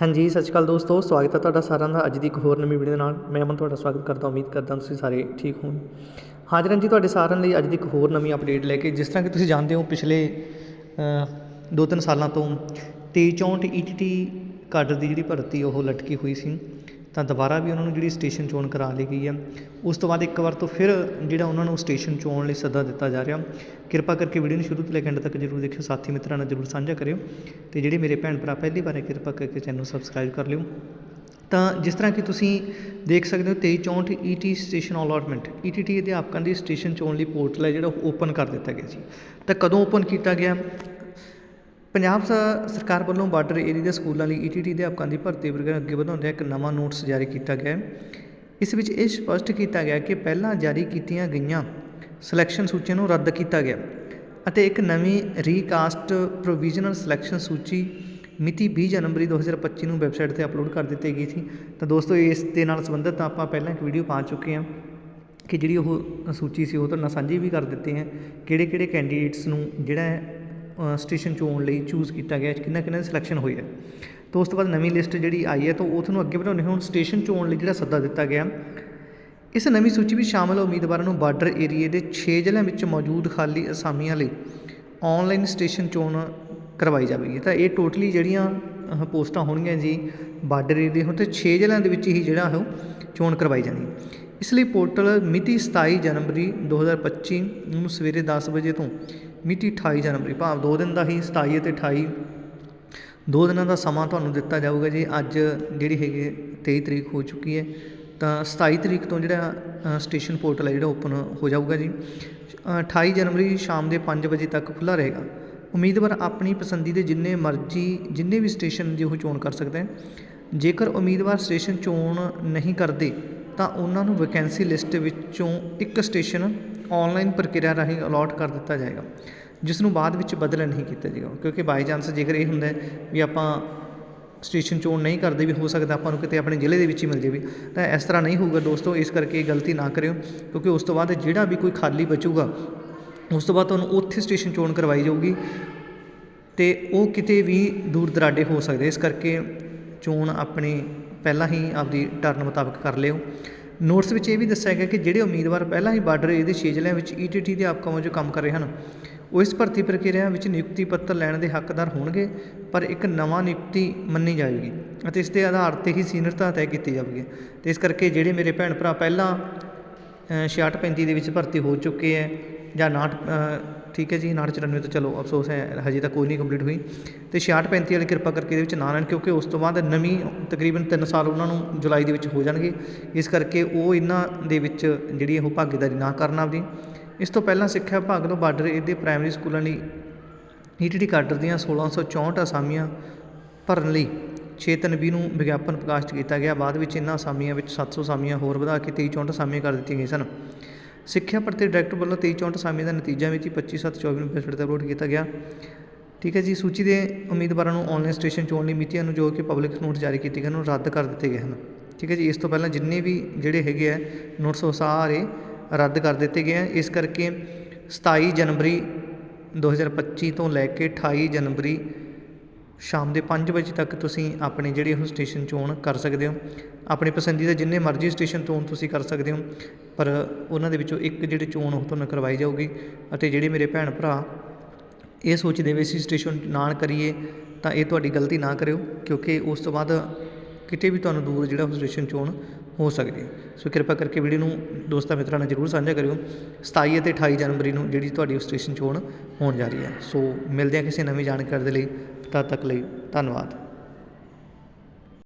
ਹਾਂਜੀ ਸਤਿ ਸ਼੍ਰੀ ਅਕਾਲ ਦੋਸਤੋ ਸਵਾਗਤ ਹੈ ਤੁਹਾਡਾ ਸਾਰਿਆਂ ਦਾ ਅੱਜ ਦੀ ਇੱਕ ਹੋਰ ਨਵੀਂ ਵੀਡੀਓ ਦੇ ਨਾਲ। ਮੈਂ ਅਮਨ ਤੁਹਾਡਾ ਸਵਾਗਤ ਕਰਦਾ ਉਮੀਦ ਕਰਦਾ ਤੁਸੀਂ ਸਾਰੇ ਠੀਕ ਹੋ ਹਾਜ਼ਰ ਹਾਂ ਜੀ ਤੁਹਾਡੇ ਸਾਰਿਆਂ ਲਈ ਅੱਜ ਦੀ ਇੱਕ ਹੋਰ ਨਵੀਂ ਅਪਡੇਟ ਲੈ ਕੇ। ਜਿਸ ਤਰ੍ਹਾਂ ਕਿ ਤੁਸੀਂ ਜਾਣਦੇ ਹੋ ਪਿਛਲੇ ਅ, ਦੋ ਤਿੰਨ ਸਾਲਾਂ ਤੋਂ 2364 ਈਟੀਟੀ ਕਾਡਰ ਦੀ ਜਿਹੜੀ ਭਰਤੀ ਉਹ ਲਟਕੀ ਹੋਈ ਸੀ। ਤਾਂ ਦੁਬਾਰਾ ਵੀ ਉਹਨਾਂ ਨੂੰ ਜਿਹੜੀ ਸਟੇਸ਼ਨ ਚੋਣ ਕਰਾ ਲਈ ਗਈ ਹੈ ਉਸ ਤੋਂ ਬਾਅਦ ਇੱਕ ਵਾਰ ਤੋਂ ਫਿਰ ਜਿਹੜਾ ਉਹਨਾਂ ਨੂੰ ਸਟੇਸ਼ਨ ਚੋਣ ਲਈ ਸੱਦਾ ਦਿੱਤਾ ਜਾ ਰਿਹਾ। ਕਿਰਪਾ ਕਰਕੇ ਵੀਡੀਓ ਨੂੰ ਸ਼ੁਰੂ ਤੋਂ ਲੈ ਕੇ ਐਂਡ ਤੱਕ ਜਰੂਰ ਦੇਖਿਓ। ਸਾਥੀ ਮਿੱਤਰਾਂ ਨਾਲ ਜਰੂਰ ਸਾਂਝਾ ਕਰਿਓ ਤੇ ਜਿਹੜੇ ਮੇਰੇ ਭੈਣ ਭਰਾ ਪਹਿਲੀ ਵਾਰ ਹੈ, ਕਿਰਪਾ ਕਰਕੇ ਚੈਨਲ ਸਬਸਕ੍ਰਾਈਬ ਕਰ ਲਿਓ। ਤਾਂ ਜਿਸ ਤਰ੍ਹਾਂ ਕਿ ਤੁਸੀਂ ਦੇਖ ਸਕਦੇ ਹੋ 2364 ਈਟੀ ਸਟੇਸ਼ਨ ਅਲਾਟਮੈਂਟ ਈਟੀਟੀ ਅਧਿਆਪਕਾਂ ਦੀ ਸਟੇਸ਼ਨ ਚੋਣ ਲਈ ਪੋਰਟਲ ਹੈ, ਜਿਹੜਾ ਓਪਨ ਕਰ ਦਿੱਤਾ ਗਿਆ ਸੀ। ਤਾਂ ਕਦੋਂ ਓਪਨ ਕੀਤਾ ਗਿਆ? ਪੰਜਾਬ ਸ- ਸਰਕਾਰ ਵੱਲੋਂ ਬਾਰਡਰ ਏਰੀਆ ਦੇ ਸਕੂਲਾਂ ਲਈ ਈਟੀਟੀ ਅਧਿਆਪਕਾਂ ਦੀ ਭਰਤੀ ਪ੍ਰਕਿਰਿਆ ਅੱਗੇ ਵਧਾਉਂਦਿਆਂ ਇੱਕ ਨਵਾਂ ਨੋਟਿਸ ਜਾਰੀ ਕੀਤਾ ਗਿਆ। ਇਸ ਵਿੱਚ ਇਹ ਸਪਸ਼ਟ ਕੀਤਾ ਗਿਆ ਕਿ ਪਹਿਲਾਂ ਜਾਰੀ ਕੀਤੀਆਂ ਗਈਆਂ ਸਿਲੈਕਸ਼ਨ ਸੂਚੀਆਂ ਨੂੰ ਰੱਦ ਕੀਤਾ ਗਿਆ ਅਤੇ ਇੱਕ ਨਵੀਂ ਰੀਕਾਸਟ ਪ੍ਰੋਵੀਜ਼ਨਲ ਸਿਲੈਕਸ਼ਨ ਸੂਚੀ ਮਿਤੀ 20 ਜਨਵਰੀ 2025 ਨੂੰ ਵੈਬਸਾਈਟ ਤੇ ਅਪਲੋਡ ਕਰ ਦਿੱਤੀ ਗਈ ਸੀ। ਤਾਂ ਦੋਸਤੋ, ਇਸ ਦੇ ਨਾਲ ਸੰਬੰਧਿਤ ਆਪਾਂ ਪਹਿਲਾਂ ਇੱਕ ਵੀਡੀਓ ਪਾ ਚੁੱਕੇ ਹਾਂ ਕਿ ਜਿਹੜੀ ਉਹ ਸੂਚੀ ਸੀ ਉਹ ਤੁਹਾਡੇ ਨਾਲ ਸਾਂਝੀ ਵੀ ਕਰ ਦਿੱਤੇ ਹੈ। ਕਿਹੜੇ ਕਿਹੜੇ ਕੈਂਡੀਡੇਟਸ ਨੂੰ ਜਿਹੜਾ ਸਟੇਸ਼ਨ ਚੋਣ ਲਈ ਚੂਜ਼ ਕੀਤਾ ਗਿਆ, ਕਿੰਨਾ ਕਿੰਨਾ ਦੀ ਸਿਲੈਕਸ਼ਨ ਹੋਈ ਹੈ। ਤਾਂ ਉਸ ਤੋਂ ਬਾਅਦ ਨਵੀਂ ਲਿਸਟ ਜਿਹੜੀ ਆਈ ਹੈ, ਤਾਂ ਉਹ ਤੁਹਾਨੂੰ ਅੱਗੇ ਵਧਾਉਣੀ ਹੁਣ ਸਟੇਸ਼ਨ ਚੋਣ ਲਈ ਜਿਹੜਾ ਸੱਦਾ ਦਿੱਤਾ ਗਿਆ। ਇਸ ਨਵੀਂ ਸੂਚੀ ਵਿੱਚ ਸ਼ਾਮਲ ਉਮੀਦਵਾਰਾਂ ਨੂੰ ਬਾਰਡਰ ਏਰੀਏ ਦੇ 6 ਜ਼ਿਲ੍ਹਿਆਂ ਵਿੱਚ ਮੌਜੂਦ ਖਾਲੀ ਅਸਾਮੀਆਂ ਲਈ ਆਨਲਾਈਨ ਸਟੇਸ਼ਨ ਚੋਣ ਕਰਵਾਈ ਜਾਵੇਗੀ। ਤਾਂ ਇਹ ਟੋਟਲੀ ਜਿਹੜੀਆਂ ਪੋਸਟਾਂ ਹੋਣਗੀਆਂ ਜੀ ਬਾਰਡਰ ਏਰੀਏ ਦੇ, ਹੁਣ ਤੇ 6 ਜ਼ਿਲ੍ਹਿਆਂ ਦੇ ਵਿੱਚ ਹੀ ਜਿਹੜਾ ਉਹ ਚੋਣ ਕਰਵਾਈ ਜਾਣੀ। ਇਸ ਲਈ ਪੋਰਟਲ ਮਿਤੀ 27 ਜਨਵਰੀ 2025 ਨੂੰ ਸਵੇਰੇ 10 ਵਜੇ ਤੋਂ ਮਿਤੀ 28 ਜਨਵਰੀ ਭਾਵ ਦੋ ਦਿਨ ਦਾ ਹੀ 27 ਅਤੇ 28 ਦੋ ਦਿਨਾਂ ਦਾ ਸਮਾਂ ਤੁਹਾਨੂੰ ਦਿੱਤਾ ਜਾਊਗਾ ਜੀ। ਅੱਜ ਜਿਹੜੀ ਹੈਗੀ 23 ਤਰੀਕ ਹੋ ਚੁੱਕੀ ਹੈ ਤਾਂ 27 ਤਰੀਕ ਤੋਂ ਜਿਹੜਾ ਸਟੇਸ਼ਨ ਪੋਰਟਲ ਹੈ ਜਿਹੜਾ ਓਪਨ ਹੋ ਜਾਊਗਾ ਜੀ। ਅ, 28 ਜਨਵਰੀ ਸ਼ਾਮ ਦੇ 5 ਵਜੇ ਤੱਕ ਖੁੱਲ੍ਹਾ ਰਹੇਗਾ। ਉਮੀਦਵਾਰ ਆਪਣੀ ਪਸੰਦੀ ਦੇ ਜਿੰਨੇ ਮਰਜ਼ੀ ਜਿੰਨੇ ਵੀ ਸਟੇਸ਼ਨ ਦੀ ਉਹ ਚੋਣ ਕਰ ਸਕਦਾ ਹੈ ਜੇਕਰ ਉਮੀਦਵਾਰ ਸਟੇਸ਼ਨ ਚੋਣ ਨਹੀਂ ਕਰਦੇ ਤਾਂ ਉਹਨਾਂ ਨੂੰ ਵੈਕੈਂਸੀ ਲਿਸਟ ਵਿੱਚੋਂ ਇੱਕ ਸਟੇਸ਼ਨ ਆਨਲਾਈਨ ਪ੍ਰਕਿਰਿਆ ਰਾਹੀਂ ਅਲੋਟ ਕਰ ਦਿੱਤਾ ਜਾਏਗਾ। ਜਿਸ ਨੂੰ ਬਾਅਦ ਵਿੱਚ ਬਦਲ ਨਹੀਂ ਕੀਤਾ ਜਾਏਗਾ। ਕਿਉਂਕਿ ਬਾਈ ਚਾਂਸ ਜੇਕਰ ਇਹ ਹੁੰਦਾ ਵੀ ਆਪਾਂ ਸਟੇਸ਼ਨ ਚੋਣ ਨਹੀਂ ਕਰਦੇ ਵੀ ਹੋ ਸਕਦਾ ਆਪਾਂ ਨੂੰ ਕਿਤੇ ਆਪਣੇ ਜ਼ਿਲ੍ਹੇ ਦੇ ਵਿੱਚ ਹੀ ਮਿਲ ਜਾਵੇ, ਤਾਂ ਇਸ ਤਰ੍ਹਾਂ ਨਹੀਂ ਹੋਊਗਾ ਦੋਸਤੋ, ਇਸ ਕਰਕੇ ਗਲਤੀ ਨਾ ਕਰਿਓ। ਕਿਉਂਕਿ ਉਸ ਤੋਂ ਬਾਅਦ ਜਿਹੜਾ ਵੀ ਕੋਈ ਖਾਲੀ ਬਚੂਗਾ, ਉਸ ਤੋਂ ਬਾਅਦ ਤੁਹਾਨੂੰ ਉੱਥੇ ਸਟੇਸ਼ਨ ਚੋਣ ਕਰਵਾਈ ਜਾਊਗੀ ਤੇ ਉਹ ਕਿਤੇ ਵੀ ਦੂਰ ਦਰਾਡੇ ਹੋ ਸਕਦੇ। ਇਸ ਕਰਕੇ ਚੋਣ ਆਪਣੀ ਪਹਿਲਾਂ ਹੀ ਆਪਦੀ ਟਰਨ ਮੁਤਾਬਕ ਕਰ ਲਿਓ। ਨੋਟਸ ਵਿੱਚ ਇਹ ਵੀ ਦੱਸਿਆ ਗਿਆ ਕਿ ਜਿਹੜੇ ਉਮੀਦਵਾਰ ਪਹਿਲਾਂ ਹੀ ਬਾਰਡਰ ਏਰੀਆ ਦੇ ਛੇ ਜ਼ਿਲ੍ਹਿਆਂ ਵਿੱਚ ਈਟੀਟੀ ਦੇ ਆਪਕਾਂ ਵਜੋਂ ਕੰਮ ਕਰ ਰਹੇ ਹਨ ਉਹ ਇਸ ਭਰਤੀ ਪ੍ਰਕਿਰਿਆ ਵਿੱਚ ਨਿਯੁਕਤੀ ਪੱਤਰ ਲੈਣ ਦੇ ਹੱਕਦਾਰ ਹੋਣਗੇ ਪਰ ਇੱਕ ਨਵਾਂ ਨਿਯੁਕਤੀ ਮੰਨੀ ਜਾਵੇਗੀ ਅਤੇ ਇਸ ਦੇ ਆਧਾਰ ਤੇ ਹੀ ਸੀਨੀਅਰਤਾ ਤੈਅ ਕੀਤੀ ਜਾਵੇਗੀ। ਤੇ ਇਸ ਕਰਕੇ ਜਿਹੜੇ ਮੇਰੇ ਭੈਣ ਭਰਾ ਪਹਿਲਾਂ ਅ, 66 35 ਦੇ ਵਿੱਚ ਭਰਤੀ ਹੋ ਚੁੱਕੇ ਹੈ ਜਾਂ 59 ਠੀਕ ਹੈ ਜੀ 59 94 ਤਾਂ ਚਲੋ, ਅਫਸੋਸ ਹੈ, ਹਜੇ ਤੱਕ ਕੋਈ ਨਹੀਂ ਕੰਪਲੀਟ ਹੋਈ। ਤੇ 66 35 ਵਾਲੀ ਕਿਰਪਾ ਕਰਕੇ ਇਹਦੇ ਵਿੱਚ ਨਾ ਲੈਣ ਕਿਉਂਕਿ ਉਸ ਤੋਂ ਬਾਅਦ ਨਵੀਂ, ਤਕਰੀਬਨ 3 ਸਾਲ ਉਹਨਾਂ ਨੂੰ ਜੁਲਾਈ ਦੇ ਵਿੱਚ ਹੋ ਜਾਣਗੇ। ਇਸ ਕਰਕੇ ਉਹ ਇਹਨਾਂ ਦੇ ਵਿੱਚ ਜਿਹੜੀ ਉਹ ਭਾਗੀਦਾਰੀ ਨਾ ਕਰਨ ਆਪਦੀ। ਇਸ ਤੋਂ ਪਹਿਲਾਂ ਸਿੱਖਿਆ ਵਿਭਾਗ ਨੂੰ ਬਾਰਡਰ ਇਹਦੇ ਪ੍ਰਾਇਮਰੀ ਸਕੂਲਾਂ ਲਈ ਈਟੀਟੀ ਕਾਡਰ ਦੀਆਂ 1664 ਅਸਾਮੀਆਂ ਭਰਨ ਲਈ 6/3/20 ਨੂੰ ਵਿਗਿਆਪਨ ਪ੍ਰਕਾਸ਼ਿਤ ਕੀਤਾ ਗਿਆ। ਬਾਅਦ ਵਿੱਚ ਇਹਨਾਂ ਅਸਾਮੀਆਂ ਵਿੱਚ 700 ਅਸਾਮੀਆਂ ਹੋਰ ਵਧਾ ਕੇ 2364 ਅਸਾਮੀਆਂ ਕਰ ਦਿੱਤੀਆਂ ਗਈਆਂ ਸਨ। ਸਿੱਖਿਆ ਭਰਤੀ ਡਾਇਰੈਕਟਰ ਵੱਲੋਂ 2364 ਅਸਾਮੀਆਂ ਦਾ ਨਤੀਜਾ ਮਿਤੀ 25/7/24 ਨੂੰ ਵੈਬਸਾਈਟ ਤੇ ਅਪਲੋਡ ਕੀਤਾ ਗਿਆ। ਠੀਕ ਹੈ ਜੀ, ਸੂਚੀ ਦੇ ਉਮੀਦਵਾਰਾਂ ਨੂੰ ਆਨਲਾਈਨ ਸਟੇਸ਼ਨ ਚੋਣ ਲਈ ਮਿਤੀਆਂ ਨੂੰ ਜੋ ਕਿ ਪਬਲਿਕ ਨੋਟ ਜਾਰੀ ਕੀਤੇ ਗਏ ਨੂੰ ਰੱਦ ਕਰ ਦਿੱਤੇ ਗਏ ਹਨ। ਠੀਕ ਹੈ ਜੀ, ਇਸ ਤੋਂ ਪਹਿਲਾਂ ਜਿੰਨੇ ਵੀ ਜਿਹੜੇ ਹੈਗੇ ਆ ਨੋਟਸ ਉਹ ਸਾਰੇ ਰੱਦ ਕਰ ਦਿੱਤੇ ਗਏ ਆ। ਇਸ ਕਰਕੇ 27 ਜਨਵਰੀ 2025 ਤੋਂ ਲੈ ਕੇ 28 ਜਨਵਰੀ ਸ਼ਾਮ ਦੇ 5 ਵਜੇ ਤੱਕ ਤੁਸੀਂ ਆਪਣੇ ਜਿਹੜੇ ਉਹ ਸਟੇਸ਼ਨ ਚੋਣ ਕਰ ਸਕਦੇ ਹੋ। ਆਪਣੇ ਪਸੰਦੀਦਾ ਜਿੰਨੇ ਮਰਜ਼ੀ ਸਟੇਸ਼ਨ ਤੋਂ ਤੁਸੀਂ ਕਰ ਸਕਦੇ ਹੋ, ਪਰ ਉਹਨਾਂ ਦੇ ਵਿੱਚੋਂ ਇੱਕ ਜਿਹੜੀ ਚੋਣ ਉਹ ਤੁਹਾਨੂੰ ਕਰਵਾਈ ਜਾਊਗੀ ਅਤੇ ਜਿਹੜੇ ਮੇਰੇ ਭੈਣ ਭਰਾ ਇਹ ਸੋਚਦੇ ਵੀ ਅਸੀਂ ਸਟੇਸ਼ਨ ਨਾ ਕਰੀਏ ਤਾਂ ਇਹ ਤੁਹਾਡੀ ਗਲਤੀ ਨਾ ਕਰਿਓ, ਕਿਉਂਕਿ ਉਸ ਤੋਂ ਬਾਅਦ ਕਿਤੇ ਵੀ ਤੁਹਾਨੂੰ ਦੂਰ ਜਿਹੜਾ ਉਹ ਸਟੇਸ਼ਨ ਚੋਣ ਹੋ ਸਕਦੀ ਹੈ। ਸੋ ਕਿਰਪਾ ਕਰਕੇ ਵੀਡੀਓ ਨੂੰ ਦੋਸਤਾਂ ਮਿੱਤਰਾਂ ਨਾਲ ਜਰੂਰ ਸਾਂਝਾ ਕਰਿਓ। 27 ਅਤੇ 28 ਜਨਵਰੀ ਨੂੰ ਜਿਹੜੀ ਤੁਹਾਡੀ ਉਹ ਸਟੇਸ਼ਨ ਚੋਣ ਹੋਣ ਜਾ ਰਹੀ ਹੈ। ਸੋ ਮਿਲਦੇ ਹਾਂ ਕਿਸੇ ਨਵੀਂ ਜਾਣਕਾਰੀ ਦੇ ਲਈ। ਤਦ ਤੱਕ ਲਈ ਧੰਨਵਾਦ।